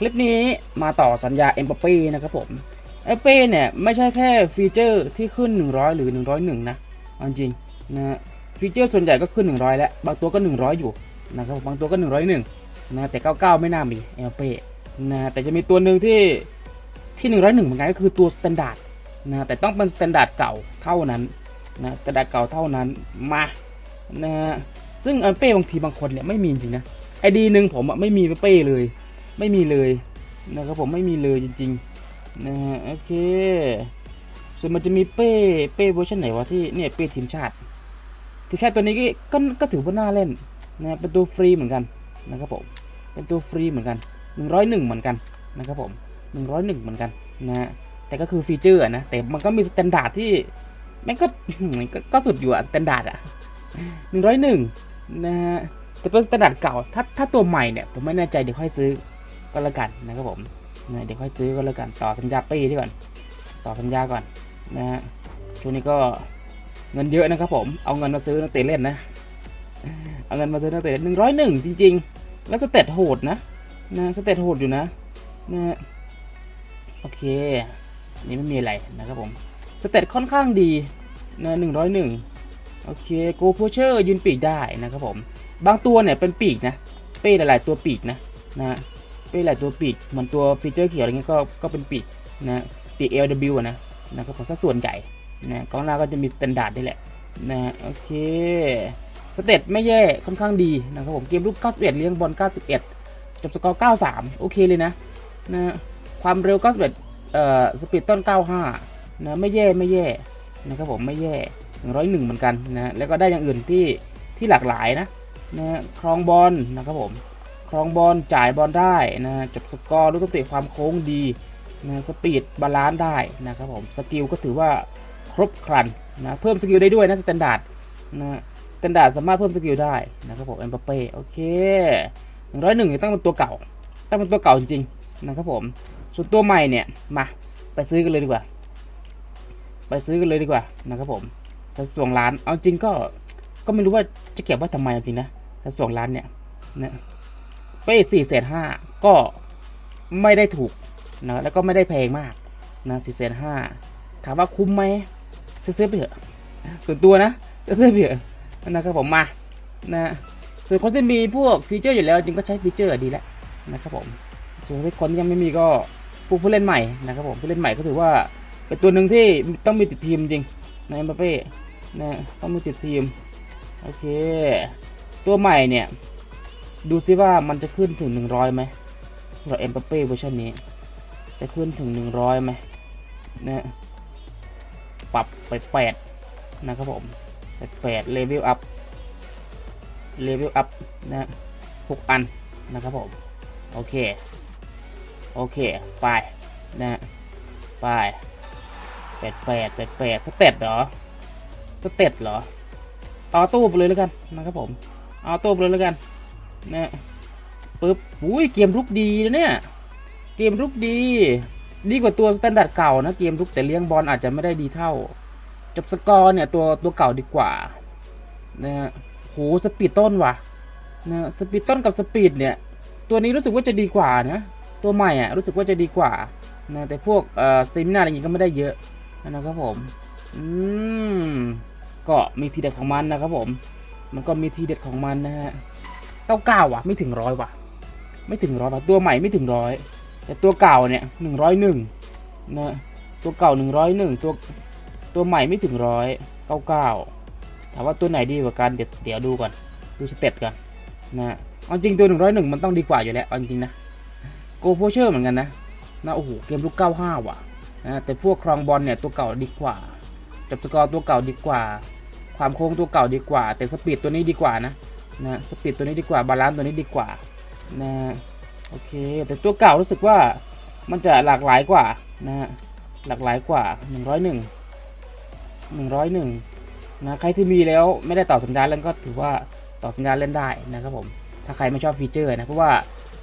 คลิปนี้มาต่อสัญญาเอ็มป p ป้นะครับผมเอ็มป p ป้เนี่ย ไม่ใช่แค่ฟีเจอร์ที่ขึ้น 100 หรือ 101 นะเอาจริงนะฟีเจอร์ส่วนใหญ่ก็ขึ้น 100 แล้ว บางตัวก็ 100 อยู่นะครับบางตัวก็ 101นะแต่ 99 ไม่น่ามีเอ็มป p ป้นะแต่จะมีตัวหนึ่งที่ที่ 101 เหมือนกันก็คือตัวสแตนดาร์ดนะแต่ต้องเป็นสแตนดาร์ดเก่าเท่านั้นนะสแตนดาร์ดเก่าเท่านั้นมานะซึ่งเอ็มป p ป้บางทีบางคนเนี่ยไม่มีจริงนะไอดีหนึ่งผมไม่มีเอ็มป p ป้เลย ไม่มีเลยนะครับผมไม่มีเลยจริงๆนะฮะโอเคส่วนมันจะมีเป้เป้เวอร์ชันไหนวะที่เนี่ยเป้ทีมชาติทีมชาติตัวนี้ก็ก็ก็ถือว่าน่าเล่นนะเป็นตัวฟรีเหมือนกันนะครับผมเป็นตัวฟรีเหมือนกัน 101 เหมือนกันนะครับผม 101 เหมือนกันนะฮะแต่ก็คือฟีเจอร์นะแต่มันก็มีสแตนดาร์ดที่แม่งก็ก็ก็สุดอยู่อะสแตนดาร์ดอะ101นะฮะแต่เป็นสแตนดาร์ดเก่าถ้าถ้าตัวใหม่เนี่ยผมไม่แน่ใจเดี๋ยวค่อยซื้อ ก็แล้วกันนะครับผมนะเดี๋ยวค่อยซื้อก็แล้วกันต่อสัญญาปีที่ก่อน ต่อสัญญาก่อนนะฮะช่วงนี้ก็เงินเยอะนะครับผมเอาเงินมาซื้อนักเตะเล่นนะเอาเงินมาซื้อนักเตะหนึ่งร้อยหนึ่งจริง ๆ แล้วสเตตโหดนะนะสเตตโหดอยู่นะนะโอเคนี่ไม่มีอะไรนะครับผมสเตตค่อนข้างดีนะหนึ่งร้อยหนึ่งโอเคโกโพเชอร์ยืนปีกได้นะครับผม บางตัวเนี่ยเป็นปีกนะ เป้หลาย ๆ ตัวปีกนะนะ เป็นหลายตัวปีกเหมือนตัวฟีเจอร์เขียวอะไรเงี้ยก็ก็เป็นปีกนะปีก LW นะนะครับผมสัดส่วนใหญ่นะกองหน้าก็จะมีสแตนดาร์ดนี่แหละนะโอเคสเตตไม่แย่ค่อนข้างดีนะครับผมเกมรูป 91 เลี้ยงบอล 91 จบสกอร์ 93 โอเคเลยนะนะความเร็ว 91 เอ่อสปีดต้น 95 นะไม่แย่ไม่แย่นะครับผมไม่แย่ 101 เหมือนกันนะแล้วก็ได้อย่างอื่นที่ที่หลากหลายนะนะครองบอลนะครับผม ครองบอลจ่ายบอลได้นะจบสกอร์ลูกเตะความโค้งดีนะสปีดบาลานซ์ได้นะครับผมสกิลก็ถือว่าครบครันนะเพิ่มสกิลได้ด้วยนะสแตนดาร์ดนะสแตนดาร์ดสามารถเพิ่มสกิลได้นะครับผมเอ็มบัปเป้โอเคหนึ่งร้อยหนึ่งตั้งเป็นตัวเก่า ตั้งเป็นตัวเก่าจริงๆนะครับผมส่วนตัวใหม่เนี่ยมาไปซื้อกันเลยดีกว่า ไปซื้อกันเลยดีกว่านะครับผมสัดส่วนร้านเอาจริงก็ก็ไม่รู้ว่าจะเก็บไว้ทำไมจริงนะสัดส่วนร้านเนี่ยนะ เป้สี่แสนห้าก็ไม่ได้ถูกนะแล้วก็ไม่ได้แพงมากนะสี่แสนห้าถามว่าคุ้มไหมซื้อซื้อไปเถอะส่วนตัวนะจะซื้อไปเถอะนะครับผมมานะส่วนคนที่มีพวกฟีเจอร์อยู่แล้วจริงก็ใช้ฟีเจอร์ดีแล้วนะครับผมส่วนคนที่ยังไม่มีก็ผู้ผู้เล่นใหม่นะครับผมผู้เล่นใหม่ก็ถือว่าเป็นตัวหนึ่งที่ต้องมีติดทีมจริงในเอ็มบัปเป้นะต้องมีติดทีมโอเคตัวใหม่เนี่ย ดูซิว่ามันจะขึ้นถึง 100ไหมสำหรับเอ็มปเป้เวอร์ชันนี้ จะขึ้นถึง 100ไหมนะปรับไป 8 นะครับผมไป8เลเวลอัพเลเวลอัพนะหกอันนะครับผม โอเค โอเค ไป นะไปแปดแปดแปดแปดสเตตเหรอ สเตตเหรอ ออโต้ไปเลยแล้วกันนะครับผม ออโต้ไปเลยแล้วกัน นะปึ๊บอุ้ยเกมรุกดีนะเนี่ย เกมรุกดี ดีกว่าตัวสแตนดาร์ดเก่านะเกมรุกแต่เลี้ยงบอลอาจจะไม่ได้ดีเท่า จบสกอร์เนี่ยตัวตัวเก่าดีกว่านะฮะโหสปีดต้นว่ะนะสปีดต้นกับสปีดเนี่ย ตัวนี้รู้สึกว่าจะดีกว่านะตัวใหม่อะรู้สึกว่าจะดีกว่านะแต่พวกเอ่อสเตมินาอะไรอย่างงี้ก็ไม่ได้เยอะนะครับผมอืมก็มีทีเด็ดของมันนะครับผม มันก็มีทีเด็ดของมันนะฮะ เก้าเก้าว่ะ ไม่ถึงร้อยว่ะ ไม่ถึงร้อยว่ะ ตัวใหม่ไม่ถึงร้อย แต่ตัวเก่าเนี่ยหนึ่งร้อยหนึ่งนะตัวเก่าหนึ่งร้อยหนึ่งตัวตัวใหม่ไม่ถึงร้อยเก้าเก้าถามว่าตัวไหนดีกว่ากัน เดี๋ยวเดี๋ยวดูก่อน ดูสเต็ปกันนะเอาจริงตัวหนึ่งร้อยหนึ่งมันต้องดีกว่าอยู่แล้วเอาจริงนะโกโพเชอร์เหมือนกันนะนะโอ้โหเกมลูกเก้าห้าว่ะนะแต่พวกครองบอลเนี่ยตัวเก่าดีกว่าจับสกอร์ตัวเก่าดีกว่า ความโค้งตัวเก่าดีกว่า แต่สปีดตัวนี้ดีกว่านะ นะสปีดตัวนี้ดีกว่าบาลานซ์ตัวนี้ดีกว่านะโอเค แต่ตัวเก่ารู้สึกว่ามันจะหลากหลายกว่านะฮะหลากหลายกว่า 101 101นะใครที่มีแล้วไม่ได้ต่อสัญญาแล้วก็ถือว่าต่อสัญญาเล่นได้นะครับผมถ้าใครไม่ชอบฟีเจอร์นะเพราะว่า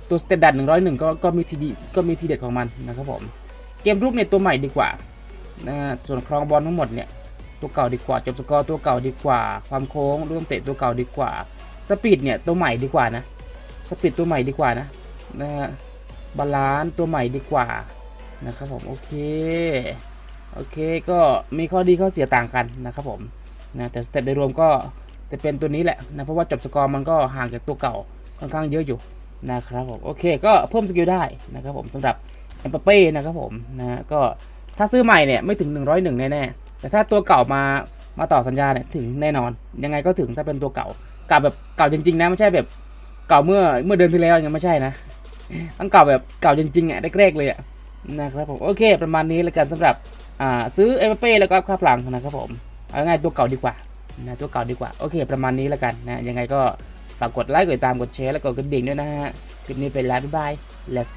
ตัวสเตนดาร์ด101 ก็ก็มีทีดีก็มีทีเด็ดของมันนะครับผมเกมรุกเนี่ยตัวใหม่ดีกว่านะฮะส่วนครองบอลทั้งหมดเนี่ยตัวเก่าดีกว่าจบสกอร์ตัวเก่าดีกว่า ความโค้งลูกเตะตัวเก่าดีกว่า สปีดเนี่ยตัวใหม่ดีกว่านะ สปีดตัวใหม่ดีกว่านะนะฮะบาลานซ์ตัวใหม่ดีกว่านะครับผมโอเคโอเคก็มีข้อดีข้อเสียต่างกันนะครับผมนะแต่สเต็ปโดยรวมก็จะเป็นตัวนี้แหละนะเพราะว่าจบสกอร์มันก็ห่างจากตัวเก่าค่อนข้างเยอะอยู่นะครับผมโอเคก็เพิ่มสกิลได้นะครับผมสำหรับเอ็มปเป้นะครับผมนะก็ถ้าซื้อใหม่เนี่ยไม่ถึง 101 แน่ๆแต่ถ้าตัวเก่ามามาต่อสัญญาเนี่ยถึงแน่นอน ยังไงก็ถึงถ้าเป็นตัวเก่า เก่าแบบเก่าจริงๆนะไม่ใช่แบบเก่าเมื่อเมื่อเดือนที่แล้วยังไม่ใช่นะต้องเก่าแบบเก่าจริงๆอะแรกๆเลยอะนะครับผมโอเค ประมาณนี้แล้วกันสำหรับอ่าซื้อเอเป้แล้วก็ค่าพลังนะครับผมเอาง่ายตัวเก่าดีกว่านะตัวเก่าดีกว่าโอเค ประมาณนี้แล้วกันนะยังไงก็ฝากกดไลค์กดติดตามกดแชร์แล้วก็กดกระดิ่งด้วยนะฮะคลิปนี้เป็นแล้วบ๊ายบาย let's